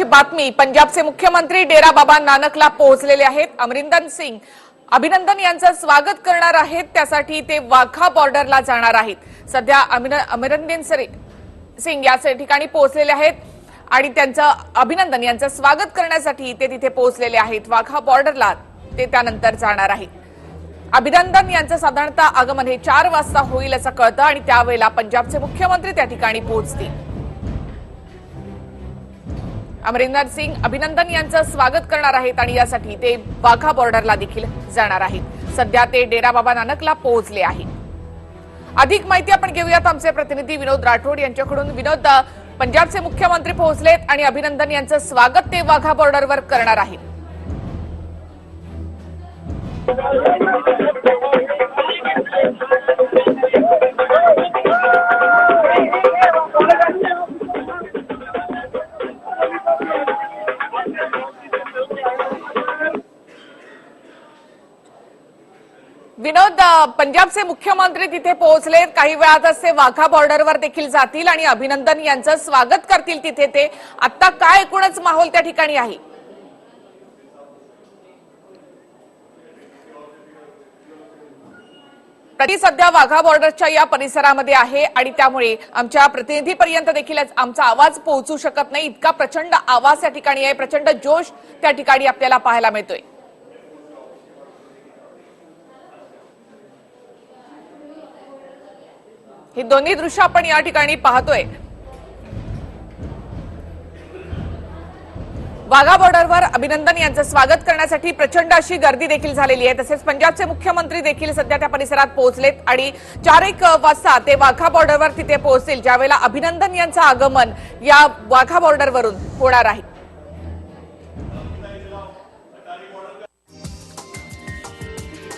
महत्वाची बातमी. पंजाबचे मुख्यमंत्री डेरा बाबा नानकला पोहोचलेले आहेत. अमरिंदर सिंग अभिनंदन यांचं स्वागत करणार आहेत. त्यासाठी ते वाघा बॉर्डरला जाणार आहेत. सध्या अमरिंदन सिंग या ठिकाणी पोहोचलेले आहेत आणि त्यांचं अभिनंदन यांचं स्वागत करण्यासाठी ते तिथे पोहोचलेले आहेत. वाघा बॉर्डरला ते त्यानंतर जाणार आहेत. अभिनंदन यांचं साधारणतः आगमन हे चार वाजता होईल असं कळतं आणि त्यावेळेला पंजाबचे मुख्यमंत्री त्या ठिकाणी पोहोचतील. अमरिंदर सिंग अभिनंदन यांचं स्वागत करणार आहेत आणि यासाठी ते वाघा बॉर्डरला देखील जाणार आहेत. सध्या ते डेरा बाबा नानकला पोहोचले आहेत. अधिक माहिती आपण घेऊयात आमचे प्रतिनिधी विनोद राठोड यांच्याकडून. विनोद पंजाबचे मुख्यमंत्री पोहोचलेत आणि अभिनंदन यांचं स्वागत ते वाघा बॉर्डरवर करणार आहेत. विनोद पंजाबचे मुख्यमंत्री तिथे पोहोचलेत. काही वेळातच ते वाघा बॉर्डरवर देखील जातील आणि अभिनंदन यांचं स्वागत करतील तिथे ते. आता काय एकूणच माहोल त्या ठिकाणी आहे? प्रति सध्या वाघा बॉर्डरच्या या परिसरामध्ये आहे आणि त्यामुळे आमच्या प्रतिनिधीपर्यंत देखील आमचा आवाज पोहोचू शकत नाही. इतका प्रचंड आवाज त्या ठिकाणी आहे प्रचंड जोश त्या ठिकाणी आपल्याला पाहायला मिळतोय. ही दोन्ही दृश्य आपण या ठिकाणी पाहतोय. वाघा बॉर्डरवर अभिनंदन यांचं स्वागत करण्यासाठी प्रचंड अशी गर्दी देखील झालेली आहे. तसेच पंजाबचे मुख्यमंत्री देखील सध्या त्या परिसरात पोहोचलेत आणि चार एक वाजता ते वाघा बॉर्डरवर तिथे पोहोचतील ज्यावेळेला अभिनंदन यांचं आगमन या वाघा बॉर्डरवरून होणार आहे.